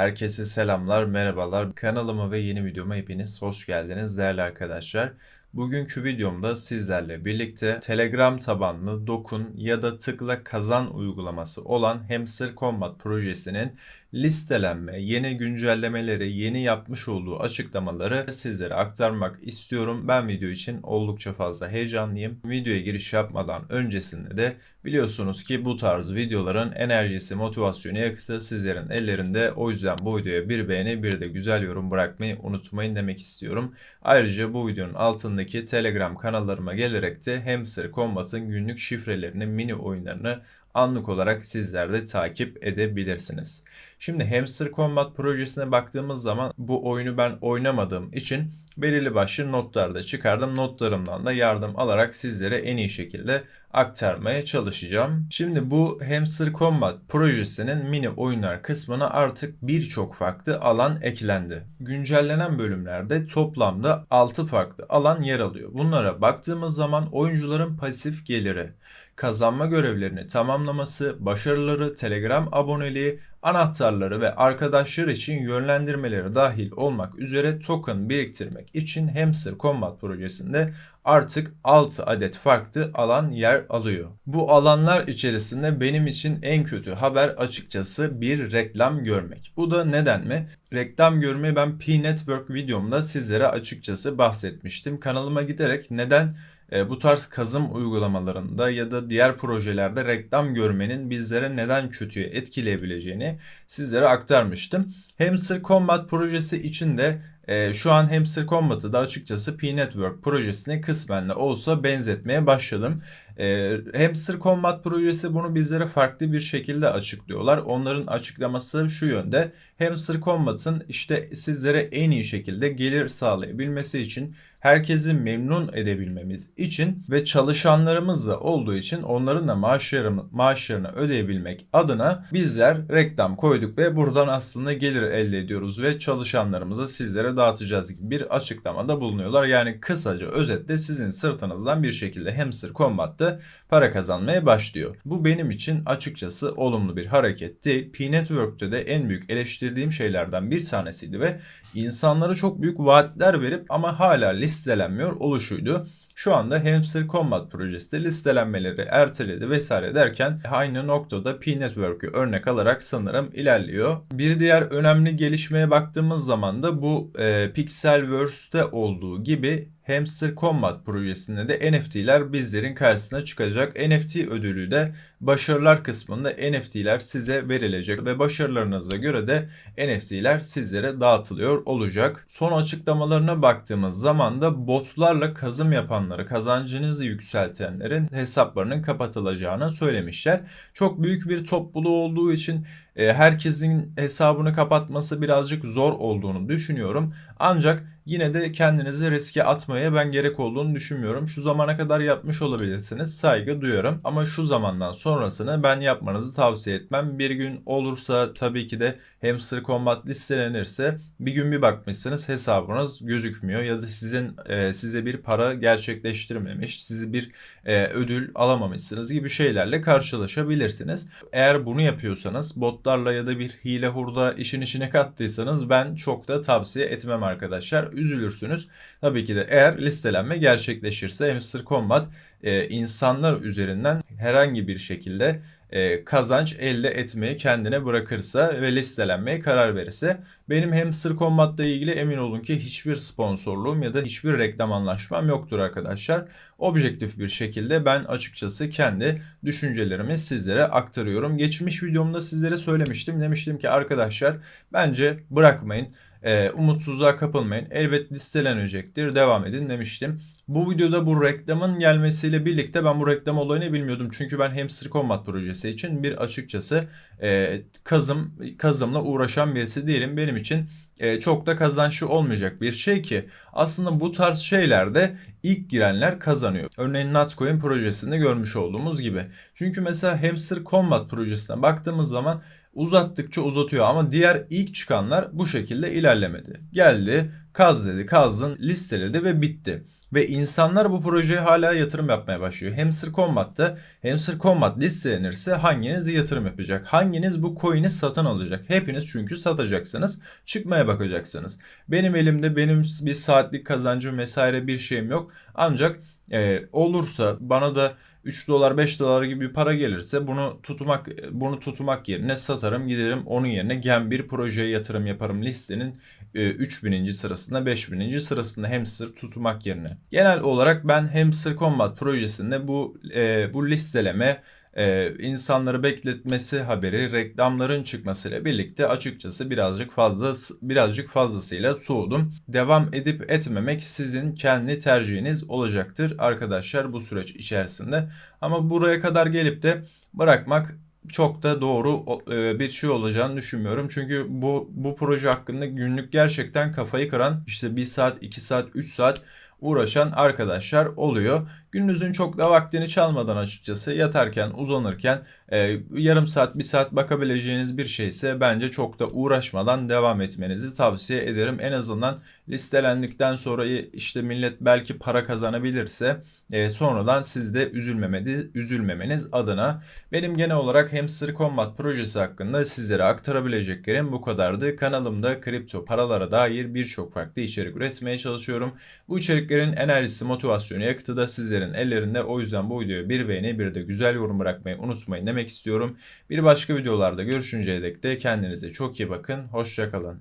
Herkese selamlar, merhabalar. Kanalıma ve yeni videoma hepiniz hoş geldiniz değerli arkadaşlar. Bugünkü videomda sizlerle birlikte Telegram tabanlı Dokun ya da Tıkla Kazan uygulaması olan Hamster Combat projesinin listelenme, yeni güncellemeleri, yeni yapmış olduğu açıklamaları sizlere aktarmak istiyorum. Ben video için oldukça fazla heyecanlıyım. Videoya giriş yapmadan öncesinde de biliyorsunuz ki bu tarz videoların enerjisi, motivasyonu, yakıtı sizlerin ellerinde. O yüzden bu videoya bir beğeni, bir de güzel yorum bırakmayı unutmayın demek istiyorum. Ayrıca bu videonun altındaki Telegram kanallarıma gelerek de Hamster Combat'ın günlük şifrelerini, mini oyunlarını anlık olarak sizler de takip edebilirsiniz. Şimdi Hamster Combat projesine baktığımız zaman bu oyunu ben oynamadığım için belirli başlı notlarda çıkardım. Notlarımdan da yardım alarak sizlere en iyi şekilde aktarmaya çalışacağım. Şimdi bu Hamster Combat projesinin mini oyunlar kısmına artık birçok farklı alan eklendi. Güncellenen bölümlerde toplamda 6 farklı alan yer alıyor. Bunlara baktığımız zaman oyuncuların pasif geliri, kazanma görevlerini tamamlaması, başarıları, Telegram aboneliği, anahtarları ve arkadaşlar için yönlendirmeleri dahil olmak üzere token biriktirmek için Hamster Combat projesinde artık 6 adet farklı alan yer alıyor. Bu alanlar içerisinde benim için en kötü haber açıkçası bir reklam görmek. Bu da neden mi? Reklam görmeyi ben P-Network videomda sizlere açıkçası bahsetmiştim. Kanalıma giderek neden bu tarz kazım uygulamalarında ya da diğer projelerde reklam görmenin bizlere neden kötüye etkileyebileceğini sizlere aktarmıştım. Hamster Combat projesi için de e, şu an Hamster Combat'ı da açıkçası P-Network projesine kısmen de olsa benzetmeye başladım. E, Hamster Combat projesi bunu bizlere farklı bir şekilde açıklıyorlar. Onların açıklaması şu yönde. Hamster Combat'ın işte sizlere en iyi şekilde gelir sağlayabilmesi için herkesi memnun edebilmemiz için ve çalışanlarımız da olduğu için onların da maaşlarını, maaşlarını ödeyebilmek adına bizler reklam koyduk ve buradan aslında gelir elde ediyoruz ve çalışanlarımıza sizlere dağıtacağız gibi bir açıklamada bulunuyorlar. Yani kısaca özetle sizin sırtınızdan bir şekilde Hamster Combat'ta para kazanmaya başlıyor. Bu benim için açıkçası olumlu bir hareketti. P-Network'te de en büyük eleştirdiğim şeylerden bir tanesiydi ve insanlara çok büyük vaatler verip ama hala listelenmiyor oluşuydu. Şu anda Hamster Combat projesi de listelenmeleri erteledi vesaire derken aynı noktada P-Network'ü örnek alarak sanırım ilerliyor. Bir diğer önemli gelişmeye baktığımız zaman da bu e, Pixelverse'te olduğu gibi Hamster Combat projesinde de NFT'ler bizlerin karşısına çıkacak. NFT ödülü de başarılar kısmında NFT'ler size verilecek ve başarılarınıza göre de NFT'ler sizlere dağıtılıyor olacak. Son açıklamalarına baktığımız zaman da botlarla kazım yapanları, kazancınızı yükseltenlerin hesaplarının kapatılacağını söylemişler. Çok büyük bir topluluğu olduğu için herkesin hesabını kapatması birazcık zor olduğunu düşünüyorum. Ancak yine de kendinizi riske atmaya ben gerek olduğunu düşünmüyorum. Şu zamana kadar yapmış olabilirsiniz. Saygı duyuyorum. Ama şu zamandan sonrasını ben yapmanızı tavsiye etmem. Bir gün olursa tabii ki de Hamster Combat listelenirse bir gün bir bakmışsınız hesabınız gözükmüyor ya da sizin e, size bir para gerçekleştirmemiş, sizi bir e, ödül alamamışsınız gibi şeylerle karşılaşabilirsiniz. Eğer bunu yapıyorsanız botlarla ya da bir hile hurda işin içine kattıysanız ben çok da tavsiye etmem arkadaşlar. Üzülürsünüz. Tabii ki de eğer listelenme gerçekleşirse Hamster Combat e, insanlar üzerinden herhangi bir şekilde e, kazanç elde etmeyi kendine bırakırsa ve listelenmeye karar verirse benim Hamster Combat'la ilgili emin olun ki hiçbir sponsorluğum ya da hiçbir reklam anlaşmam yoktur arkadaşlar. Objektif bir şekilde ben açıkçası kendi düşüncelerimi sizlere aktarıyorum. Geçmiş videomda sizlere söylemiştim. Demiştim ki arkadaşlar bence bırakmayın. E, umutsuzluğa kapılmayın. Elbet listelenecektir. Devam edin demiştim. Bu videoda bu reklamın gelmesiyle birlikte ben bu reklam olayını bilmiyordum. Çünkü ben Hamster Combat projesi için bir açıkçası e, kazım kazımla uğraşan birisi değilim. Benim için e, çok da kazançlı olmayacak bir şey ki aslında bu tarz şeylerde ilk girenler kazanıyor. Örneğin Notcoin projesinde görmüş olduğumuz gibi. Çünkü mesela Hamster Combat projesine baktığımız zaman uzattıkça uzatıyor ama diğer ilk çıkanlar bu şekilde ilerlemedi. Geldi, kaz dedi, kazdın, listeledi ve bitti. Ve insanlar bu projeye hala yatırım yapmaya başlıyor. Hamster Combat'ta Hamster Combat listelenirse hanginiz yatırım yapacak? Hanginiz bu coin'i satın alacak? Hepiniz çünkü satacaksınız. Çıkmaya bakacaksınız. Benim elimde benim bir saatlik kazancım vesaire bir şeyim yok. Ancak e, olursa bana da 3 dolar 5 dolar gibi bir para gelirse bunu tutmak bunu tutmak yerine satarım giderim onun yerine gen bir projeye yatırım yaparım listenin 3000. sırasında 5000. sırasında hamster tutmak yerine. Genel olarak ben Hamster Combat projesinde bu e, bu listeleme e, insanları bekletmesi haberi reklamların çıkmasıyla birlikte açıkçası birazcık fazla birazcık fazlasıyla soğudum. Devam edip etmemek sizin kendi tercihiniz olacaktır arkadaşlar bu süreç içerisinde. Ama buraya kadar gelip de bırakmak çok da doğru e, bir şey olacağını düşünmüyorum. Çünkü bu bu proje hakkında günlük gerçekten kafayı kıran işte 1 saat, 2 saat, 3 saat uğraşan arkadaşlar oluyor. Gününüzün çok da vaktini çalmadan açıkçası yatarken, uzanırken e, yarım saat, bir saat bakabileceğiniz bir şeyse bence çok da uğraşmadan devam etmenizi tavsiye ederim. En azından listelendikten sonra işte millet belki para kazanabilirse e, sonradan siz de üzülmemedi, üzülmemeniz adına. Benim genel olarak Hamster Combat projesi hakkında sizlere aktarabileceklerim bu kadardı. Kanalımda kripto paralara dair birçok farklı içerik üretmeye çalışıyorum. Bu içeriklerin enerjisi, motivasyonu, yakıtı da sizlerin ellerinde. O yüzden bu videoya bir beğeni bir de güzel yorum bırakmayı unutmayın demek istiyorum. Bir başka videolarda görüşünceye dek de kendinize çok iyi bakın. Hoşçakalın.